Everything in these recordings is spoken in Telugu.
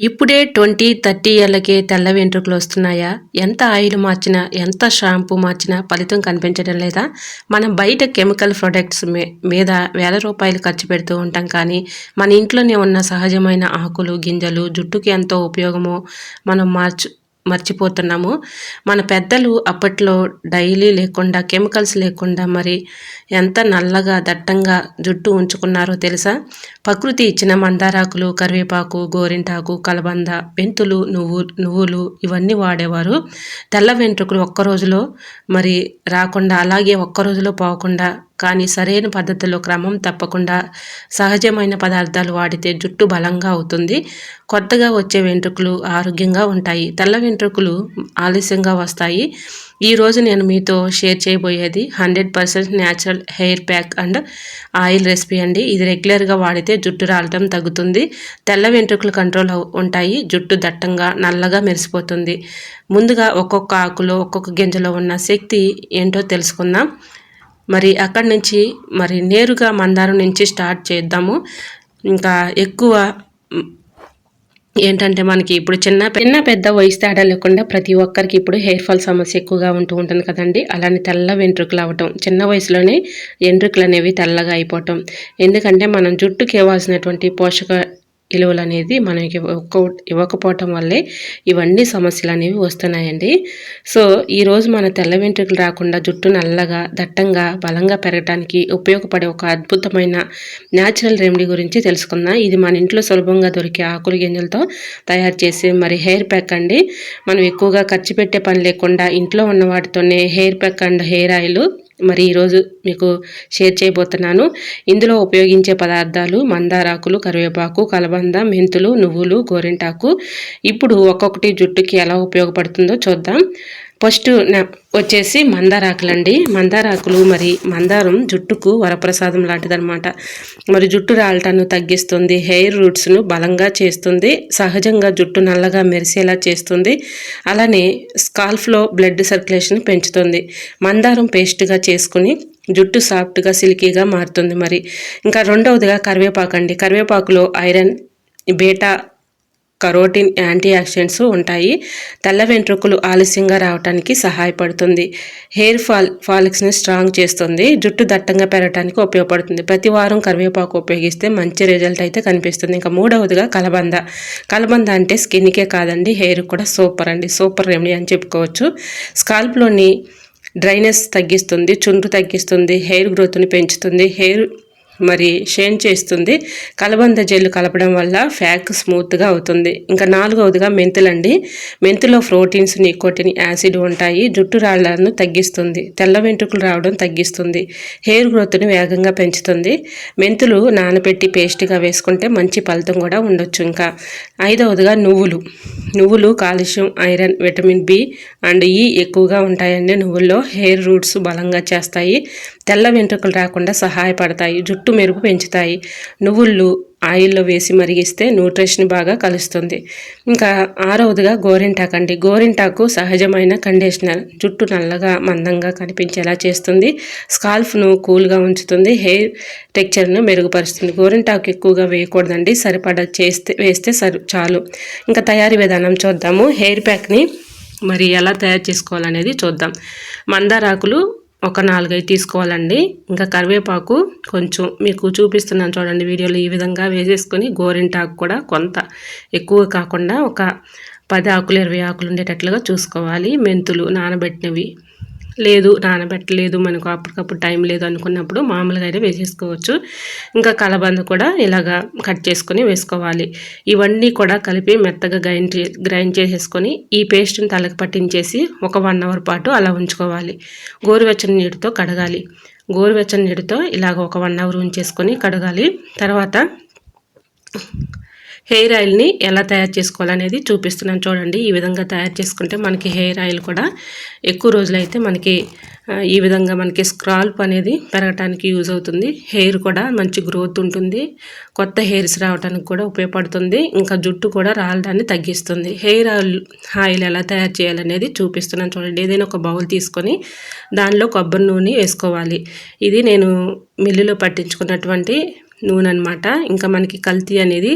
ఇప్పుడే ట్వంటీ థర్టీ ఏళ్ళకే తెల్ల వెంట్రుకలు వస్తున్నాయా? ఎంత ఆయిల్ మార్చినా ఎంత షాంపూ మార్చినా ఫలితం కనిపించడం లేదా? మనం బయట కెమికల్ ప్రొడక్ట్స్ మీద వేల రూపాయలు ఖర్చు పెడుతూ ఉంటాం కానీ మన ఇంట్లోనే ఉన్న సహజమైన ఆకులు గింజలు జుట్టుకి ఎంతో ఉపయోగమో మనం మార్చు మర్చిపోతున్నాము. మన పెద్దలు అప్పట్లో డైలీ లేకుండా కెమికల్స్ లేకుండా మరి ఎంత నల్లగా దట్టంగా జుట్టు ఉంచుకున్నారో తెలుసా? ప్రకృతి ఇచ్చిన మందారాకులు కరివేపాకు గోరింటాకు కలబంద మెంతులు నువ్వు నువ్వులు ఇవన్నీ వాడేవారు. తెల్ల వెంట్రుకలు ఒక్క రోజులో మరి రాకుండా అలాగే ఒక్క రోజులో పోకుండా కానీ సరైన పద్ధతిలో క్రమం తప్పకుండా సహజమైన పదార్థాలు వాడితే జుట్టు బలంగా అవుతుంది. కొత్తగా వచ్చే వెంట్రుకలు ఆరోగ్యంగా ఉంటాయి. తెల్ల వెంట్రుకలు ఆలస్యంగా వస్తాయి. ఈరోజు నేను మీతో షేర్ చేయబోయేది hundred percent natural hair pack and oil recipe అండి. ఇది రెగ్యులర్గా వాడితే జుట్టు రాలటం తగ్గుతుంది. తెల్ల వెంట్రుకలు కంట్రోల్ ఉంటాయి. జుట్టు దట్టంగా నల్లగా మెరిసిపోతుంది. ముందుగా ఒక్కొక్క ఆకులో ఒక్కొక్క గింజలో ఉన్న శక్తి ఏంటో తెలుసుకుందాం. మరి అక్కడి నుంచి మరి నేరుగా మందారం నుంచి స్టార్ట్ చేద్దాము. ఇంకా ఎక్కువ ఏంటంటే మనకి ఇప్పుడు చిన్న చిన్న పెద్ద వయసు తేడా లేకుండా ప్రతి ఒక్కరికి ఇప్పుడు హెయిర్ ఫాల్ సమస్య ఎక్కువగా ఉంటూ ఉంటుంది కదండి. అలానే తెల్ల వెంట్రుకలు అవ్వటం చిన్న వయసులోనే వెంట్రుకలు అనేవి తెల్లగా అయిపోవటం. ఎందుకంటే మనం జుట్టుకి ఇవ్వాల్సినటువంటి పోషక విలువలు అనేది మనకి ఇవ్వకపోవటం వల్లే ఇవన్నీ సమస్యలు అనేవి వస్తున్నాయండి. సో ఈరోజు మన తెల్ల వెంట్రుకలు రాకుండా జుట్టు నల్లగా దట్టంగా బలంగా పెరగడానికి ఉపయోగపడే ఒక అద్భుతమైన న్యాచురల్ రెమెడీ గురించి తెలుసుకుందాం. ఇది మన ఇంట్లో సులభంగా దొరికే ఆకుల గింజలతో తయారు చేసి మరి హెయిర్ ప్యాక్ అండి. మనం ఎక్కువగా ఖర్చు పెట్టే పని లేకుండా ఇంట్లో ఉన్న వాటితోనే hair pack and hair oil మరి ఈరోజు మీకు షేర్ చేయబోతున్నాను. ఇందులో ఉపయోగించే పదార్థాలు మందారాకులు కరివేపాకు కలబంద మెంతులు నువ్వులు గోరింటాకు. ఇప్పుడు ఒక్కొక్కటి జుట్టుకి ఎలా ఉపయోగపడుతుందో చూద్దాం. ఫస్ట్ వచ్చేసి మందారాకులండి. మందారాకులు మరి మందారం జుట్టుకు వరప్రసాదం లాంటిదనమాట మరి జుట్టు రాలటాన్ని తగ్గిస్తుంది హెయిర్ రూట్స్ను బలంగా చేస్తుంది సహజంగా జుట్టు నల్లగా మెరిసేలా చేస్తుంది అలానే స్కాల్ఫ్లో బ్లడ్ సర్క్యులేషన్ పెంచుతుంది. మందారం పేస్ట్గా చేసుకుని జుట్టు సాఫ్ట్గా సిల్కీగా మారుతుంది మరి. ఇంకా రెండవదిగా కరివేపాకు అండి కరివేపాకులో iron beta carotene antioxidants ఉంటాయి. తెల్ల వెంట్రుకలు ఆలస్యంగా రావడానికి సహాయపడుతుంది. హెయిర్ ఫాల్ ఫాలిక్స్ని స్ట్రాంగ్ చేస్తుంది. జుట్టు దట్టంగా పెరగడానికి ఉపయోగపడుతుంది. ప్రతి వారం కరివేపాకు ఉపయోగిస్తే మంచి రిజల్ట్ అయితే కనిపిస్తుంది. ఇంకా మూడవదిగా కలబంద. కలబంద అంటే స్కిన్కే కాదండి హెయిర్ కూడా సూపర్ అండి. సూపర్ రెమెడీ అని చెప్పుకోవచ్చు. స్కాల్ప్లోని డ్రైనెస్ తగ్గిస్తుంది చుండ్రు తగ్గిస్తుంది హెయిర్ గ్రోత్ని పెంచుతుంది. హెయిర్ మరి షేన్ చేస్తుంది. కలబంద జెల్లు కలపడం వల్ల ఫ్యాక్ స్మూత్గా అవుతుంది. ఇంకా నాలుగవదిగా మెంతులండి. మెంతులో ప్రోటీన్స్ నికోటిన్ యాసిడ్ ఉంటాయి. జుట్టు రాళ్ళను తగ్గిస్తుంది. తెల్ల వెంట్రుకలు రావడం తగ్గిస్తుంది. హెయిర్ గ్రోత్ని వేగంగా పెంచుతుంది. మెంతులు నానబెట్టి పేస్ట్గా వేసుకుంటే మంచి ఫలితం కూడా ఉండొచ్చు. ఇంకా ఐదవదిగా నువ్వులు. నువ్వులు calcium iron vitamin B and E ఎక్కువగా ఉంటాయండి నువ్వుల్లో. హెయిర్ రూట్స్ బలంగా చేస్తాయి. తెల్ల వెంట్రుకలు రాకుండా సహాయపడతాయి. జుట్టు మెరుగు పెంచుతాయి. నువ్వుళ్ళు ఆయిల్లో వేసి మరిగిస్తే న్యూట్రిషన్ బాగా కలుస్తుంది. ఇంకా ఆరవదిగా గోరింటాకు అండి. గోరింటాకు సహజమైన కండిషనర్ జుట్టు నల్లగా మందంగా కనిపించేలా చేస్తుంది. స్కాల్ఫ్ను కూల్గా ఉంచుతుంది. హెయిర్ టెక్చర్ను మెరుగుపరుస్తుంది. గోరింటాకు ఎక్కువగా వేయకూడదండి. సరిపడా చేస్తే వేస్తే సరి చాలు. ఇంకా తయారీ విధానం చూద్దాము. హెయిర్ ప్యాక్ని మరి ఎలా తయారు చేసుకోవాలనేది చూద్దాం. మందారాకులు ఒక నాలుగైదు తీసుకోవాలండి. ఇంకా కరివేపాకు కొంచెం మీకు చూపిస్తున్నాను చూడండి వీడియోలో ఈ విధంగా వేసేసుకొని గోరింటాకు కూడా కొంత ఎక్కువ కాకుండా ఒక పది ఆకులు ఇరవై ఆకులు ఉండేటట్లుగా చూసుకోవాలి. మెంతులు నానబెట్టినవి లేదు నానబెట్టలేదు మనకు అప్పటికప్పుడు టైం లేదు అనుకున్నప్పుడు మామూలుగా అయితే వేసేసుకోవచ్చు. ఇంకా కలబంద కూడా ఇలాగా కట్ చేసుకొని వేసుకోవాలి. ఇవన్నీ కూడా కలిపి మెత్తగా గ్రైండ్ గ్రైండ్ చేసేసుకొని ఈ పేస్ట్ని తలకి పట్టించేసి ఒక వన్ అవర్ పాటు అలా ఉంచుకోవాలి. గోరువెచ్చని నీటితో కడగాలి. గోరువెచ్చని నీటితో ఇలాగ ఒక వన్ అవర్ ఉంచేసుకొని కడగాలి. తర్వాత హెయిర్ ఆయిల్ని ఎలా తయారు చేసుకోవాలనేది చూపిస్తున్నాను చూడండి. ఈ విధంగా తయారు చేసుకుంటే మనకి హెయిర్ ఆయిల్ కూడా ఎక్కువ రోజులైతే మనకి ఈ విధంగా మనకి స్క్రాల్ప్ అనేది పెరగటానికి యూజ్ అవుతుంది. హెయిర్ కూడా మంచి గ్రోత్ ఉంటుంది. కొత్త హెయిర్స్ రావడానికి కూడా ఉపయోగపడుతుంది. ఇంకా జుట్టు కూడా రాలడాన్ని తగ్గిస్తుంది. హెయిర్ ఆయిల్ ఆయిల్ ఎలా తయారు చేయాలనేది చూపిస్తున్నాను చూడండి. ఏదైనా ఒక బౌల్ తీసుకొని దానిలో కొబ్బరి నూనె వేసుకోవాలి. ఇది నేను మిల్లులో పట్టించుకున్నటువంటి నూనె అనమాట ఇంకా మనకి కల్తీ అనేది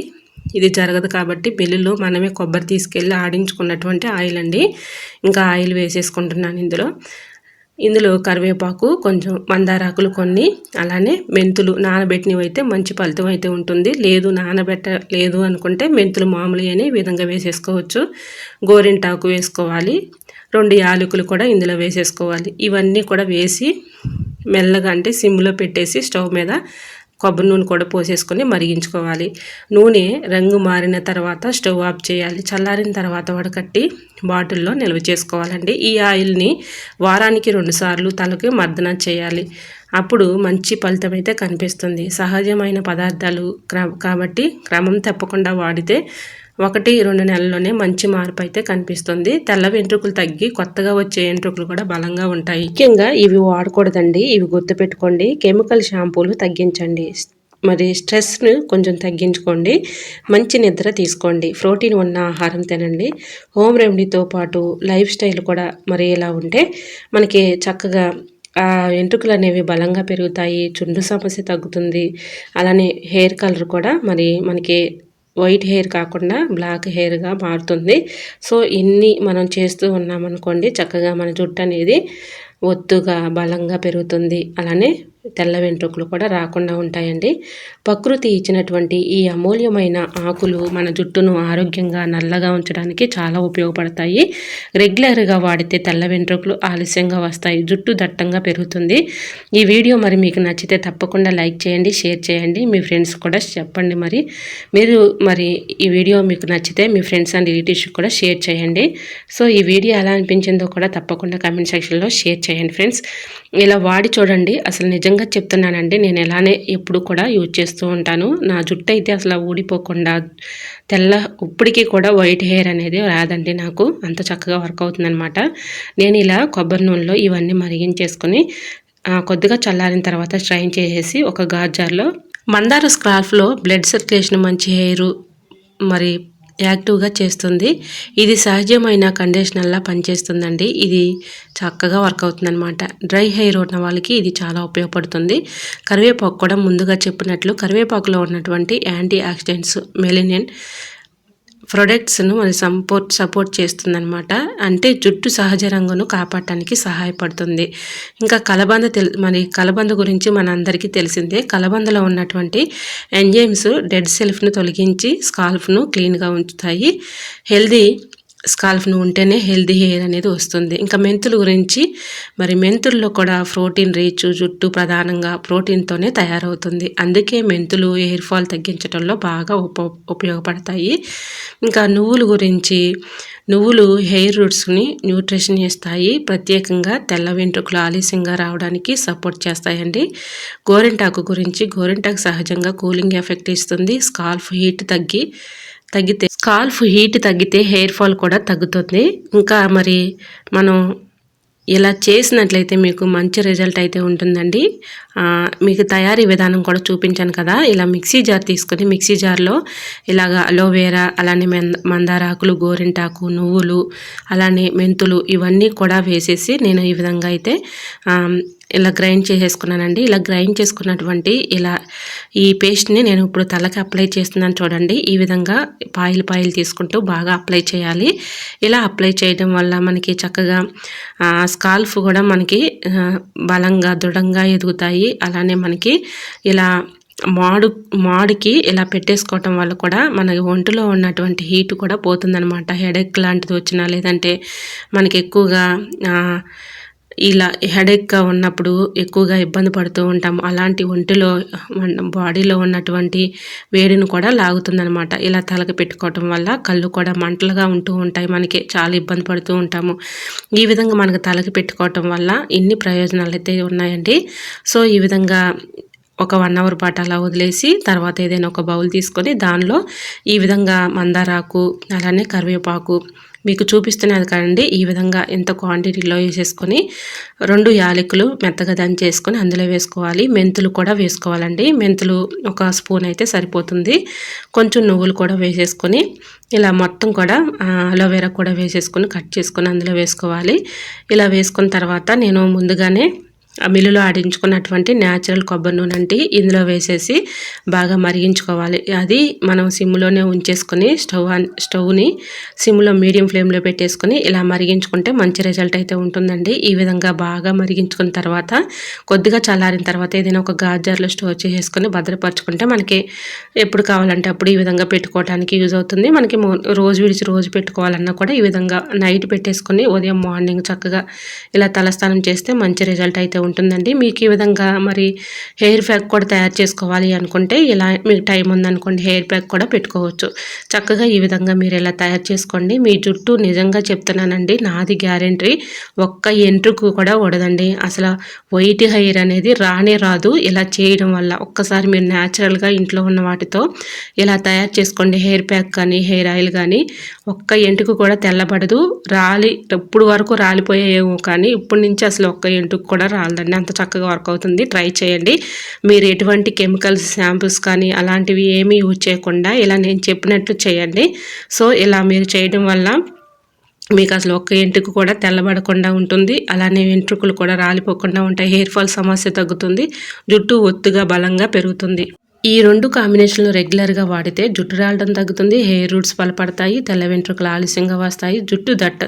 ఇది జరగదు కాబట్టి బిల్లులో మనమే కొబ్బరి తీసుకెళ్ళి ఆడించుకున్నటువంటి ఆయిల్ అండి. ఇంకా ఆయిల్ వేసేసుకుంటున్నాను ఇందులో. ఇందులో కరివేపాకు కొంచెం మందారాకులు కొన్ని అలానే మెంతులు నానబెట్టినవి అయితే మంచి ఫలితం అయితే ఉంటుంది. లేదు నానబెట్ట లేదు అనుకుంటే మెంతులు మామూలు అనే విధంగా వేసేసుకోవచ్చు. గోరింటాకు వేసుకోవాలి. రెండు యాలకులు కూడా ఇందులో వేసేసుకోవాలి. ఇవన్నీ కూడా వేసి మెల్లగా అంటే సిమ్లో పెట్టేసి స్టవ్ మీద కొబ్బరి నూనె కూడా పోసేసుకొని మరిగించుకోవాలి. నూనె రంగు మారిన తర్వాత స్టవ్ ఆఫ్ చేయాలి. చల్లారిన తర్వాత వడకట్టి బాటిల్లో నిల్వ చేసుకోవాలండి. ఈ ఆయిల్ని వారానికి రెండుసార్లు తలకి మర్దన చేయాలి. అప్పుడు మంచి ఫలితం అయితే కనిపిస్తుంది. సహజమైన పదార్థాలు కాబట్టి క్రమం తప్పకుండా వాడితే ఒకటి రెండు నెలల్లోనే మంచి మార్పు అయితే కనిపిస్తుంది. తెల్ల వెంట్రుకలు తగ్గి కొత్తగా వచ్చే వెంట్రుకలు కూడా బలంగా ఉంటాయి. ముఖ్యంగా ఇవి వాడకూడదండి. ఇవి గుర్తుపెట్టుకోండి కెమికల్ షాంపూలు తగ్గించండి. మరి స్ట్రెస్ను కొంచెం తగ్గించుకోండి. మంచి నిద్ర తీసుకోండి. ప్రోటీన్ ఉన్న ఆహారం తినండి. హోమ్ రెమెడీతో పాటు లైఫ్ స్టైల్ కూడా మరి ఇలా ఉంటే మనకి చక్కగా ఆ వెంట్రుకలు అనేవి బలంగా పెరుగుతాయి. చుండు సమస్య తగ్గుతుంది. అలానే హెయిర్ కలర్ కూడా మరి మనకి వైట్ హెయిర్ కాకుండా బ్లాక్ హెయిర్గా మారుతుంది. సో ఇన్ని మనం చేస్తూ ఉన్నామనుకోండి చక్కగా మన జుట్టు అనేది ఒత్తుగా బలంగా పెరుగుతుంది. అలానే తెల్ల వెంట్రుకలు కూడా రాకుండా ఉంటాయండి. ప్రకృతి ఇచ్చినటువంటి ఈ అమూల్యమైన ఆకులు మన జుట్టును ఆరోగ్యంగా నల్లగా ఉంచడానికి చాలా ఉపయోగపడతాయి. రెగ్యులర్గా వాడితే తెల్ల వెంట్రుకలు ఆలస్యంగా వస్తాయి. జుట్టు దట్టంగా పెరుగుతుంది. ఈ వీడియో మరి మీకు నచ్చితే తప్పకుండా లైక్ చేయండి షేర్ చేయండి. మీ ఫ్రెండ్స్ కూడా చెప్పండి మరి. మీరు మరి ఈ వీడియో మీకు నచ్చితే మీ ఫ్రెండ్స్ అండ్ రిలేటివ్స్ కూడా షేర్ చేయండి. సో ఈ వీడియో ఎలా అనిపించిందో కూడా తప్పకుండా కామెంట్ సెక్షన్లో షేర్ చేయండి ఫ్రెండ్స్. ఇలా వాడి చూడండి. అసలు నిజంగా చెప్తున్నానండి. నేను ఎలానే ఎప్పుడు కూడా యూజ్ చేస్తూ ఉంటాను. నా జుట్టు అయితే అసలు ఊడిపోకుండా తెల్ల ఇప్పటికీ కూడా వైట్ హెయిర్ అనేది రాదండి నాకు. అంత చక్కగా వర్క్ అవుతుందనమాట నేను ఇలా కొబ్బరి నూనెలో ఇవన్నీ మరిగించేసుకొని కొద్దిగా చల్లారిన తర్వాత స్ట్రైన్ చేసేసి ఒక గాజార్లో మందార స్క్రాఫ్లో బ్లడ్ సర్క్యులేషన్ మంచి హెయిర్ మరి యాక్టివ్గా చేస్తుంది. ఇది సహజమైన కండిషనర్లా పనిచేస్తుందండి. ఇది చక్కగా వర్క్ అవుతుందన్నమాట. డ్రై హెయిర్ ఉన్న వాళ్ళకి ఇది చాలా ఉపయోగపడుతుంది. కరివేపాకు కూడా ముందుగా చెప్పినట్లు కరివేపాకులో ఉన్నటువంటి యాంటీ ఆక్సిడెంట్స్ మెలినిన్ ప్రొడక్ట్స్ను మరి సపోర్ట్ సపోర్ట్ చేస్తుందనమాట అంటే జుట్టు సహజ రంగును కాపాడటానికి సహాయపడుతుంది. ఇంకా కలబంద తెల్ మరి కలబంద గురించి మనందరికీ తెలిసిందే. కలబందలో ఉన్నటువంటి ఎంజైమ్స్ డెడ్ సెల్ఫ్ను తొలగించి స్కాల్ఫ్ను క్లీన్గా ఉంచుతాయి. హెల్దీ స్కాల్ఫ్ను ఉంటేనే హెల్దీ హెయిర్ అనేది వస్తుంది. ఇంకా మెంతుల గురించి మరి మెంతుల్లో కూడా ప్రోటీన్ రీచ్ జుట్టు ప్రధానంగా ప్రోటీన్తోనే తయారవుతుంది. అందుకే మెంతులు హెయిర్ ఫాల్ తగ్గించడంలో బాగా ఉప ఉపయోగపడతాయి. ఇంకా నువ్వుల గురించి నువ్వులు హెయిర్ రూట్స్ని న్యూట్రిషన్ ఇస్తాయి ప్రత్యేకంగా తెల్ల వెంట్రుకలు ఆలస్యంగా రావడానికి సపోర్ట్ చేస్తాయండి. గోరింటాకు గురించి గోరింటాకు సహజంగా కూలింగ్ ఎఫెక్ట్ ఇస్తుంది. స్కాల్ఫ్ హీట్ తగ్గి తగ్గితే స్కాల్ఫ్ హీట్ తగ్గితే హెయిర్ ఫాల్ కూడా తగ్గుతుంది. ఇంకా మరి మనం ఇలా చేసినట్లయితే మీకు మంచి రిజల్ట్ అయితే ఉంటుందండి. మీకు తయారీ విధానం కూడా చూపించాను కదా. ఇలా మిక్సీ జార్ తీసుకొని మిక్సీ జార్లో ఇలాగ అలోవేరా అలానే మందారాకులు గోరింటాకు నువ్వులు అలానే మెంతులు ఇవన్నీ కూడా వేసేసి నేను ఈ విధంగా అయితే ఇలా గ్రైండ్ చేసేసుకున్నానండి. ఇలా గ్రైండ్ చేసుకున్నటువంటి ఇలా ఈ పేస్ట్ని నేను ఇప్పుడు తలకి అప్లై చేస్తున్నాను చూడండి. ఈ విధంగా పాయిల్ పాయిల్ తీసుకుంటూ బాగా అప్లై చేయాలి. ఇలా అప్లై చేయడం వల్ల మనకి చక్కగా స్కాల్ఫ్ కూడా మనకి బలంగా దృఢంగా ఎదుగుతాయి. అలానే మనకి ఇలా మాడు మాడికి ఇలా పెట్టేసుకోవటం వల్ల కూడా మన ఒంటిలో ఉన్నటువంటి హీట్ కూడా పోతుందనమాట హెడేక్ లాంటిది వచ్చినా లేదంటే మనకి ఎక్కువగా ఇలా హెడేక్గా ఉన్నప్పుడు ఎక్కువగా ఇబ్బంది పడుతూ ఉంటాము. అలాంటి ఒంటిలో బాడీలో ఉన్నటువంటి వేడిని కూడా లాగుతుందనమాట ఇలా తలకి పెట్టుకోవటం వల్ల కళ్ళు కూడా మంటలుగా ఉంటూ ఉంటాయి. మనకి చాలా ఇబ్బంది పడుతూ ఉంటాము. ఈ విధంగా మనకు తలకి పెట్టుకోవటం వల్ల ఇన్ని ప్రయోజనాలు అయితే ఉన్నాయండి. సో ఈ విధంగా ఒక వన్ అవర్ పాటు అలా వదిలేసి తర్వాత ఏదైనా ఒక బౌల్ తీసుకొని దానిలో ఈ విధంగా మందారాకు అలానే కరివేపాకు మీకు చూపిస్తున్నది కదండి ఈ విధంగా ఎంత క్వాంటిటీలో వేసేసుకొని రెండు యాలకులు మెత్తగా దంచేసుకొని అందులో వేసుకోవాలి. మెంతులు కూడా వేసుకోవాలండి. మెంతులు ఒక స్పూన్ అయితే సరిపోతుంది. కొంచెం నువ్వులు కూడా వేసేసుకొని ఇలా మొత్తం కూడా అలోవెరా కూడా వేసేసుకొని కట్ చేసుకొని అందులో వేసుకోవాలి. ఇలా వేసుకున్న తర్వాత నేను ముందుగానే మిల్లులో ఆడించుకున్నటువంటి న్యాచురల్ కొబ్బరి నూనె అంటే ఇందులో వేసేసి బాగా మరిగించుకోవాలి. అది మనం సిమ్లోనే ఉంచేసుకొని స్టవ్ స్టవ్ని సిమ్లో మీడియం ఫ్లేమ్లో పెట్టేసుకొని ఇలా మరిగించుకుంటే మంచి రిజల్ట్ అయితే ఉంటుందండి. ఈ విధంగా బాగా మరిగించుకున్న తర్వాత కొద్దిగా చల్లారిన తర్వాత ఏదైనా ఒక గాజర్లో స్టోర్ చేసేసుకొని భద్రపరచుకుంటే మనకి ఎప్పుడు కావాలంటే అప్పుడు ఈ విధంగా పెట్టుకోవడానికి యూజ్ అవుతుంది. మనకి రోజు విడిచి రోజు పెట్టుకోవాలన్నా కూడా ఈ విధంగా నైట్ పెట్టేసుకొని ఉదయం మార్నింగ్ చక్కగా ఇలా తలస్నానం చేస్తే మంచి రిజల్ట్ అయితే ఉంటుందండి. మీకు ఈ విధంగా మరి హెయిర్ ప్యాక్ కూడా తయారు చేసుకోవాలి అనుకుంటే ఇలా మీకు టైం ఉందనుకోండి హెయిర్ ప్యాక్ కూడా పెట్టుకోవచ్చు. చక్కగా ఈ విధంగా మీరు ఇలా తయారు చేసుకోండి. మీ జుట్టు నిజంగా చెప్తున్నానండి నాది గ్యారంటీ ఒక్క ఎంట్రుకు కూడా ఉండదండి అసలు వైట్ హెయిర్ అనేది రానే రాదు. ఇలా చేయడం వల్ల ఒక్కసారి మీరు న్యాచురల్గా ఇంట్లో ఉన్న వాటితో ఇలా తయారు చేసుకోండి. హెయిర్ ప్యాక్ కానీ హెయిర్ ఆయిల్ కానీ ఒక్క ఎంటుకు కూడా తెల్లబడదు. రాలి ఇప్పుడు వరకు రాలిపోయేమో కానీ ఇప్పటి నుంచి అసలు ఒక్క ఎంటుకు కూడా రాలి చాలదండి అంత చక్కగా వర్క్ అవుతుంది. ట్రై చేయండి. మీరు ఎటువంటి కెమికల్స్ శాంపుల్స్ కానీ అలాంటివి ఏమీ యూజ్ చేయకుండా ఇలా నేను చెప్పినట్లు చేయండి. సో ఇలా మీరు చేయడం వల్ల మీకు అసలు ఒక్క ఎంటుకు కూడా తెల్లబడకుండా ఉంటుంది. అలానే వెంట్రుకలు కూడా రాలిపోకుండా ఉంటాయి. హెయిర్ ఫాల్ సమస్య తగ్గుతుంది. జుట్టు ఒత్తుగా బలంగా పెరుగుతుంది. ఈ రెండు కాంబినేషన్లు రెగ్యులర్గా వాడితే జుట్టు రాలడం తగ్గుతుంది హెయిర్ రూట్స్ బలపడతాయి తెల్ల వెంట్రుకలు ఆలస్యంగా వస్తాయి జుట్టు దట్ట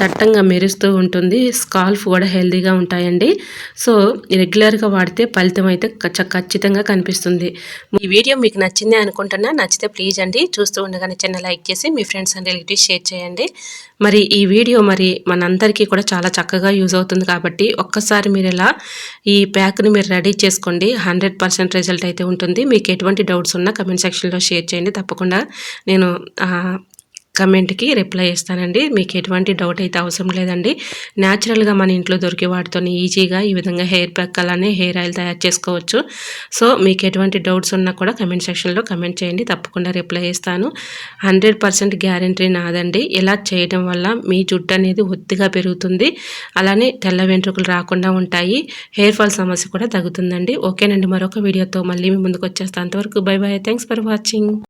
దట్టంగా మెరుస్తూ ఉంటుంది స్కాల్ఫ్ కూడా హెల్దీగా ఉంటాయండి. సో రెగ్యులర్గా వాడితే ఫలితం అయితే ఖచ్చితంగా కనిపిస్తుంది. ఈ వీడియో మీకు నచ్చింది అనుకుంటున్నా నచ్చితే ప్లీజ్ అండి చూస్తూ ఉండగానే చిన్న లైక్ చేసి మీ ఫ్రెండ్స్ అండ్ రిలేటివ్స్ షేర్ చేయండి. మరి ఈ వీడియో మరి మనందరికీ కూడా చాలా చక్కగా యూజ్ అవుతుంది కాబట్టి ఒక్కసారి మీరు ఇలా ఈ ప్యాక్ని మీరు రెడీ చేసుకోండి హండ్రెడ్ పర్సెంట్ రిజల్ట్ అయితే ఉంటుంది. మీకు ఎటువంటి డౌట్స్ ఉన్నా కమెంట్ సెక్షన్లో షేర్ చేయండి. తప్పకుండా నేను కమెంట్కి రిప్లై ఇస్తానండి. మీకు ఎటువంటి డౌట్ అయితే అవసరం లేదండి. న్యాచురల్గా మన ఇంట్లో దొరికే వాటితో ఈజీగా ఈ విధంగా హెయిర్ ప్యాక్ అలానే హెయిర్ ఆయిల్ తయారు చేసుకోవచ్చు. సో మీకు ఎటువంటి డౌట్స్ ఉన్నా కూడా కమెంట్ సెక్షన్లో కమెంట్ చేయండి. తప్పకుండా రిప్లై ఇస్తాను. హండ్రెడ్ పర్సెంట్ గ్యారంటీ నాదండి. ఇలా చేయడం వల్ల మీ జుట్టు అనేది ఒత్తిగా పెరుగుతుంది. అలానే తెల్ల వెంట్రుకలు రాకుండా ఉంటాయి. హెయిర్ ఫాల్ సమస్య కూడా తగ్గుతుందండి. ఓకేనండి. మరొక వీడియోతో మళ్ళీ మీ ముందుకు వచ్చేస్తాను అంతవరకు bye bye. Thanks for watching.